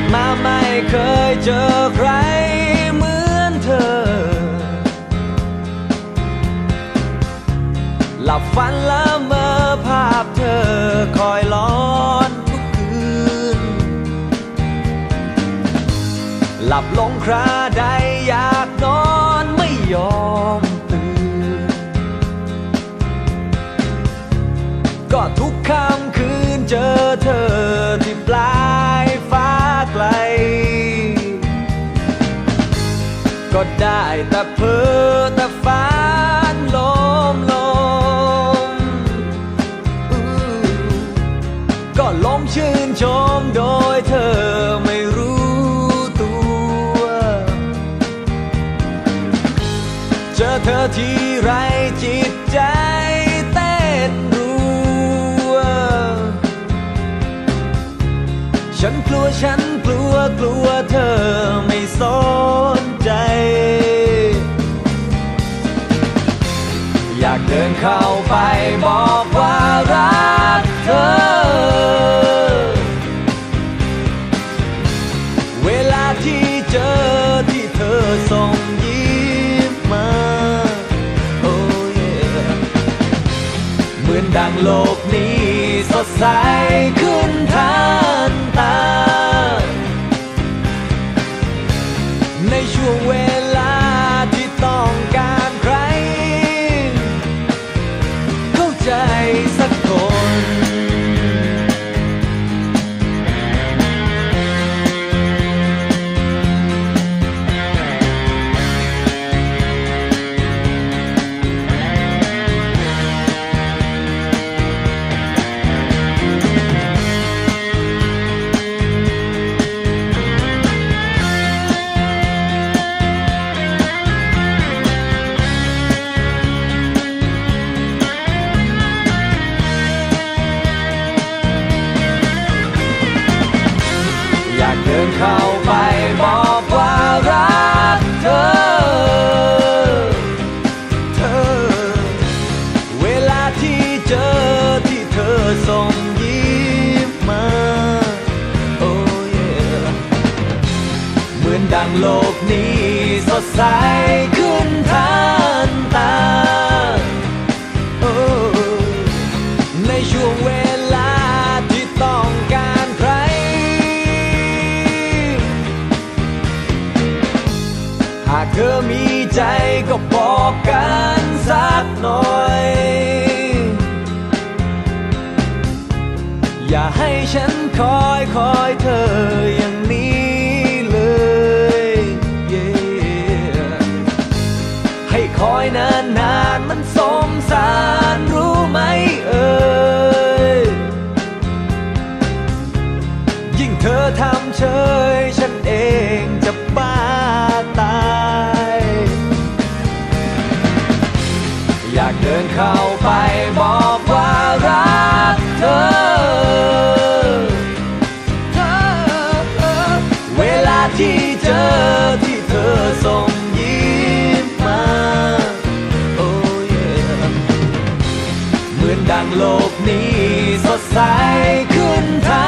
ดมาไม่เคยเจอใครเหมือนเธอ หลับฝันละเมอภาพเธอคอยร้อนทุกคืน หลับลงคราใดอยากนอนไม่ยอมตื่น ก็ทุกค่ำคืนเจอเธอ ก็ได้แต่เพ้อแต่ฝันลมลมก็ลมชื่นชมโดยเธอไม่รู้ตัว เจอเธอที่ไรจิตใจเต้นรัว ฉันกลัวฉันกลัวกลัวเธอไม่สน เข้าไปบอกว่ารักเธอ เวลาที่เจอที่เธอส่งยิ้มมา โอ้เยเหมือนดังโลกนี้สดใสขึ้นทันตา ในช่วงเวลา เข้าไปบอกว่ารักเธอ เธอ เวลาที่เจอที่เธอส่งยิ้มมา โอ้เยเหมือนดังโลกนี้สดใสขึ้นทัน บ อยากเดินเข้าไปบอกว่ารักเธอ เวลาที่เจอที่เธอส่งยิ้มมา โอ้เยเหมือนดังโลกนี้สดใสขึ้นทั